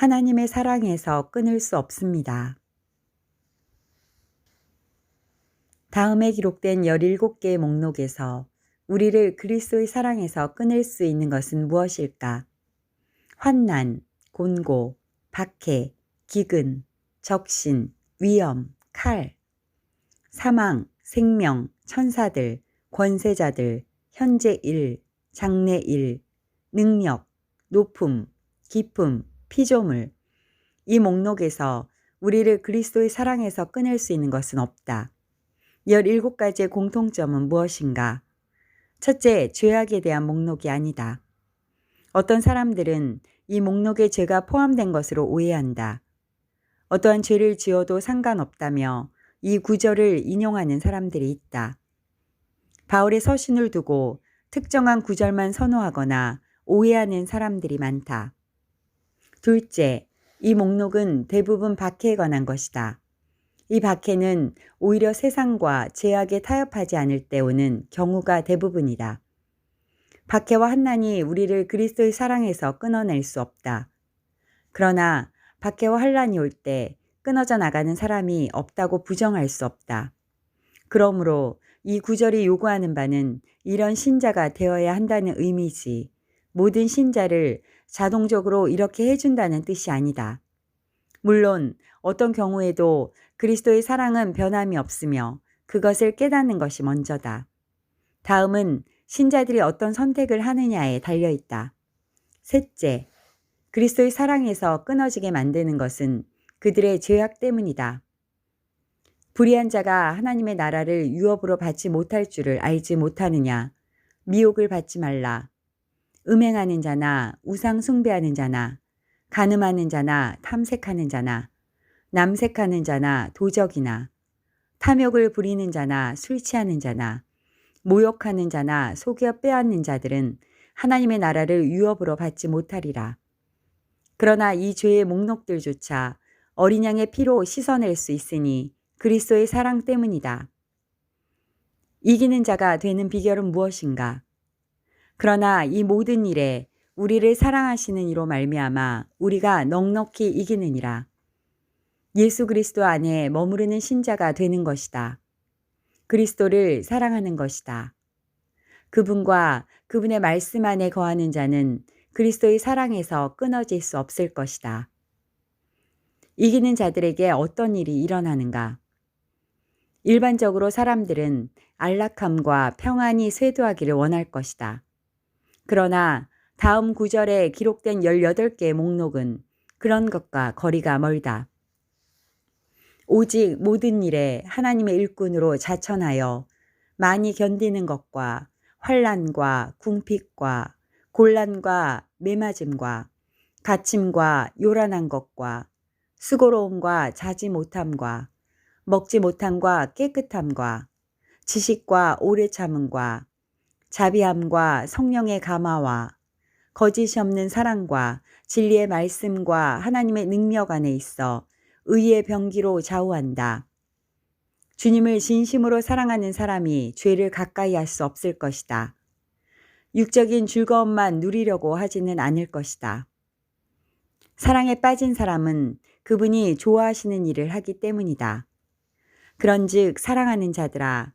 하나님의 사랑에서 끊을 수 없습니다. 다음에 기록된 17개의 목록에서 우리를 그리스도의 사랑에서 끊을 수 있는 것은 무엇일까? 환난, 곤고, 박해, 기근, 적신, 위험, 칼, 사망, 생명, 천사들, 권세자들, 현재 일, 장래 일, 능력, 높음, 기쁨, 피조물. 이 목록에서 우리를 그리스도의 사랑에서 끊을 수 있는 것은 없다. 17가지의 공통점은 무엇인가? 첫째, 죄악에 대한 목록이 아니다. 어떤 사람들은 이 목록에 죄가 포함된 것으로 오해한다. 어떠한 죄를 지어도 상관없다며 이 구절을 인용하는 사람들이 있다. 바울의 서신을 두고 특정한 구절만 선호하거나 오해하는 사람들이 많다. 둘째, 이 목록은 대부분 박해에 관한 것이다. 이 박해는 오히려 세상과 제약에 타협하지 않을 때 오는 경우가 대부분이다. 박해와 한난이 우리를 그리스도의 사랑에서 끊어낼 수 없다. 그러나 박해와 한란이 올 때 끊어져 나가는 사람이 없다고 부정할 수 없다. 그러므로 이 구절이 요구하는 바는 이런 신자가 되어야 한다는 의미지 모든 신자를 자동적으로 이렇게 해준다는 뜻이 아니다. 물론 어떤 경우에도 그리스도의 사랑은 변함이 없으며 그것을 깨닫는 것이 먼저다. 다음은 신자들이 어떤 선택을 하느냐에 달려 있다. 셋째, 그리스도의 사랑에서 끊어지게 만드는 것은 그들의 죄악 때문이다. 불의한 자가 하나님의 나라를 유업으로 받지 못할 줄을 알지 못하느냐. 미혹을 받지 말라. 음행하는 자나 우상 숭배하는 자나 가늠하는 자나 탐색하는 자나 남색하는 자나 도적이나 탐욕을 부리는 자나 술 취하는 자나 모욕하는 자나 속여 빼앗는 자들은 하나님의 나라를 유업으로 받지 못하리라. 그러나 이 죄의 목록들조차 어린 양의 피로 씻어낼 수 있으니 그리스도의 사랑 때문이다. 이기는 자가 되는 비결은 무엇인가? 그러나 이 모든 일에 우리를 사랑하시는 이로 말미암아 우리가 넉넉히 이기느니라. 예수 그리스도 안에 머무르는 신자가 되는 것이다. 그리스도를 사랑하는 것이다. 그분과 그분의 말씀 안에 거하는 자는 그리스도의 사랑에서 끊어질 수 없을 것이다. 이기는 자들에게 어떤 일이 일어나는가? 일반적으로 사람들은 안락함과 평안이 쇄도하기를 원할 것이다. 그러나 다음 구절에 기록된 18개의 목록은 그런 것과 거리가 멀다. 오직 모든 일에 하나님의 일꾼으로 자천하여 많이 견디는 것과 환란과 궁핍과 곤란과 매맞음과 갇힘과 요란한 것과 수고로움과 자지 못함과 먹지 못함과 깨끗함과 지식과 오래 참음과 자비함과 성령의 감화와 거짓이 없는 사랑과 진리의 말씀과 하나님의 능력 안에 있어 의의 병기로 좌우한다. 주님을 진심으로 사랑하는 사람이 죄를 가까이 할 수 없을 것이다. 육적인 즐거움만 누리려고 하지는 않을 것이다. 사랑에 빠진 사람은 그분이 좋아하시는 일을 하기 때문이다. 그런즉 사랑하는 자들아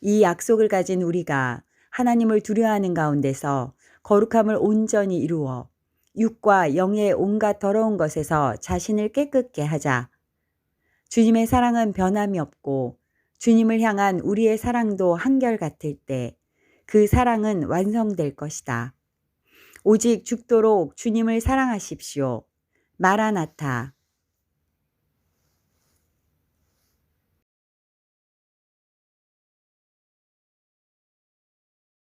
이 약속을 가진 우리가 하나님을 두려워하는 가운데서 거룩함을 온전히 이루어 육과 영의 온갖 더러운 것에서 자신을 깨끗게 하자. 주님의 사랑은 변함이 없고 주님을 향한 우리의 사랑도 한결같을 때 그 사랑은 완성될 것이다. 오직 죽도록 주님을 사랑하십시오. 마라나타.